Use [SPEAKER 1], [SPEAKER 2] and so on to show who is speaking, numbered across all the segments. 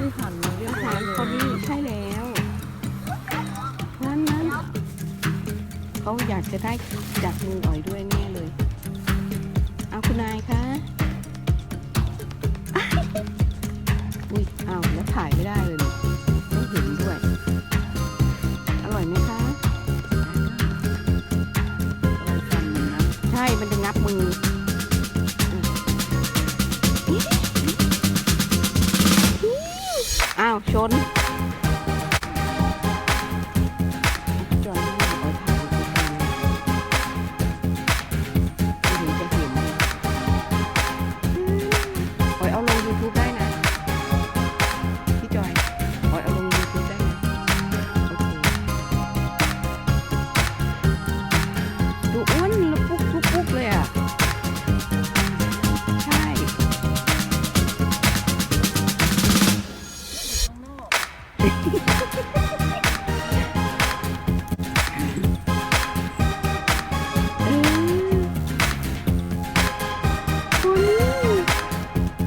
[SPEAKER 1] ไม่หันมาเรียบร้อ
[SPEAKER 2] ย
[SPEAKER 1] เล
[SPEAKER 2] คนนี้ใช่แล้วนั่นนั่นเขาอยากจะได้จับมืออ่อยด้วยแน่เลย เอาคุณนายคะอุ้ยเอาแล้วถ่ายไม่ได้เลยต้องเห็นด้วย อร่อยไหมคะ
[SPEAKER 1] เราฟันมันนะ
[SPEAKER 2] ใช่มันจะงับมือ อ้าวชน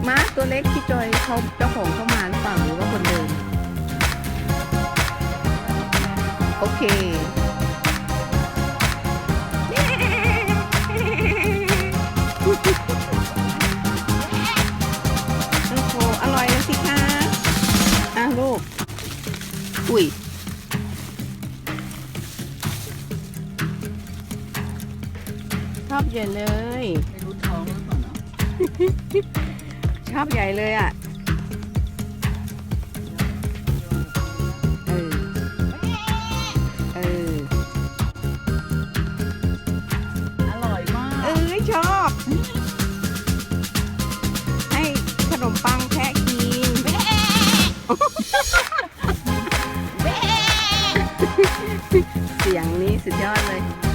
[SPEAKER 2] ม้าตัวเล็กที่จอยเขาเจ้าของเข้ามาหรือเปล่าหรือว่าคนเดิม โอเค อุ้ยชอบใหญ่เลย
[SPEAKER 1] ไม่รู้ท้องหรือเปล่าเนาะ
[SPEAKER 2] ชอบใหญ่เลยอะเออเออ
[SPEAKER 1] อร่อยมาก
[SPEAKER 2] เอ้ยชอบ ให้ขนมปังแพะกิน เ